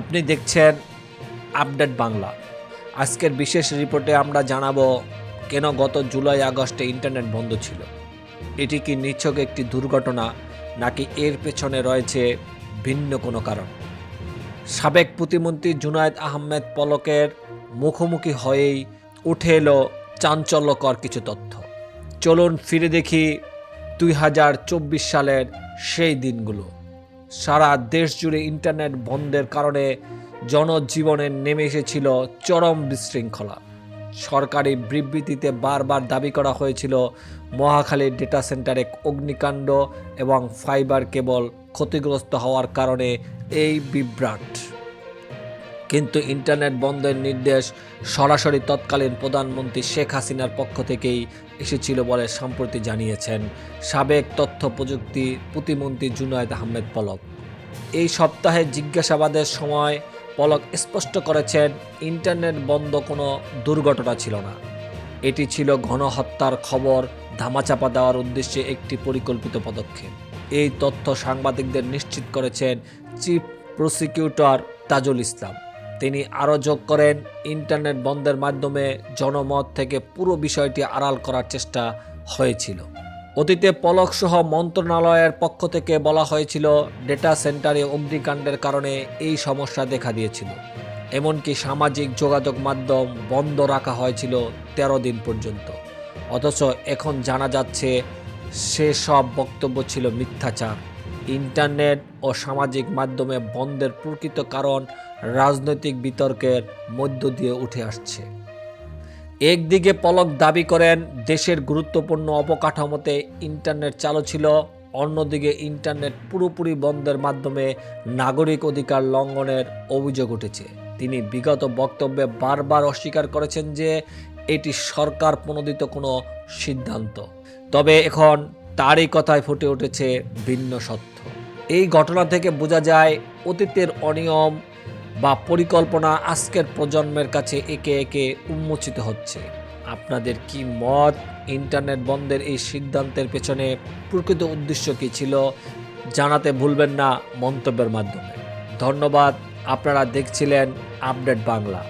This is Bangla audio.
আপনি দেখছেন আপডেট বাংলা। আজকের বিশেষ রিপোর্টে আমরা জানাব কেন গত জুলাই আগস্টে ইন্টারনেট বন্ধ ছিল। এটি কি নিছক একটি দুর্ঘটনা, নাকি এর পেছনে রয়েছে ভিন্ন কোনো কারণ? সাবেক প্রতিমন্ত্রী জুনায়েদ আহমেদ পলকের মুখোমুখি হয়েই উঠে এলো চাঞ্চল্যকর কিছু তথ্য। চলুন ফিরে দেখি দুই হাজার চব্বিশ সালের সেই দিনগুলো। সারা দেশ জুড়ে ইন্টারনেট বন্ধের কারণে জনজীবনে নেমে এসেছিল চরম বিশৃঙ্খলা। সরকারি বিবৃতিতে বারবার দাবি করা হয়েছিল মহাখালী ডেটা সেন্টারে অগ্নিকাণ্ড এবং ফাইবার কেবল ক্ষতিগ্রস্ত হওয়ার কারণে এই বিভ্রাট। কিন্তু ইন্টারনেট বন্ধের নির্দেশ সরাসরি তৎকালীন প্রধানমন্ত্রী শেখ হাসিনার পক্ষ থেকেই এসেছিল বলে সম্প্রতি জানিয়েছেন সাবেক তথ্য প্রযুক্তি প্রতিমন্ত্রী জুনায়দ আহমেদ পলক। এই সপ্তাহে জিজ্ঞাসাবাদের সময় পলক স্পষ্ট করেছেন, ইন্টারনেট বন্ধ কোনো দুর্ঘটনা ছিল না। এটি ছিল গণহত্যার খবর, ধামাচাপা দেওয়ার উদ্দেশ্যে একটি পরিকল্পিত পদক্ষেপ। এই তথ্য সাংবাদিকদের নিশ্চিত করেছেন চিফ প্রসিকিউটর তাজুল ইসলাম। তিনি আরও যোগ করেন, ইন্টারনেট বন্ধের মাধ্যমে জনমত থেকে পুরো বিষয়টি আড়াল করার চেষ্টা হয়েছিল। অতীতে পলকসহ মন্ত্রণালয়ের পক্ষ থেকে বলা হয়েছিল ডেটা সেন্টারে অগ্নিকাণ্ডের কারণে এই সমস্যা দেখা দিয়েছিল। এমনকি সামাজিক যোগাযোগ মাধ্যম বন্ধ রাখা হয়েছিল তেরো দিন পর্যন্ত। অথচ এখন জানা যাচ্ছে, সেসব বক্তব্য ছিল মিথ্যাচার। ইন্টারনেট ও সামাজিক মাধ্যমে বন্ধের প্রকৃত কারণ রাজনৈতিক বিতর্কের মধ্য দিয়ে উঠে আসছে। একদিকে পলক দাবি করেন, দেশের গুরুত্বপূর্ণ অবকাঠামোতে ইন্টারনেট চালু ছিল, অন্যদিকে ইন্টারনেট পুরোপুরি বন্ধের মাধ্যমে নাগরিক অধিকার লঙ্ঘনের অভিযোগ উঠেছে। তিনি বিগত বক্তব্যে বারবার অস্বীকার করেছেন যে, এটি সরকার প্রণোদিত কোনো সিদ্ধান্ত। তবে এখন তারই কথায় ফুটে উঠেছে ভিন্ন সত্য। এই ঘটনা থেকে বোঝা যায়, অতীতের অনিয়ম বা পরিকল্পনা আজকের প্রজন্মের কাছে একে একে উন্মোচিত হচ্ছে। আপনাদের কি মত? ইন্টারনেট বন্ধের এই সিদ্ধান্তের পেছনে প্রকৃত উদ্দেশ্য কী ছিল? জানাতে ভুলবেন না মন্তব্যের মাধ্যমে। ধন্যবাদ। আপনারা দেখছিলেন আপডেট বাংলা।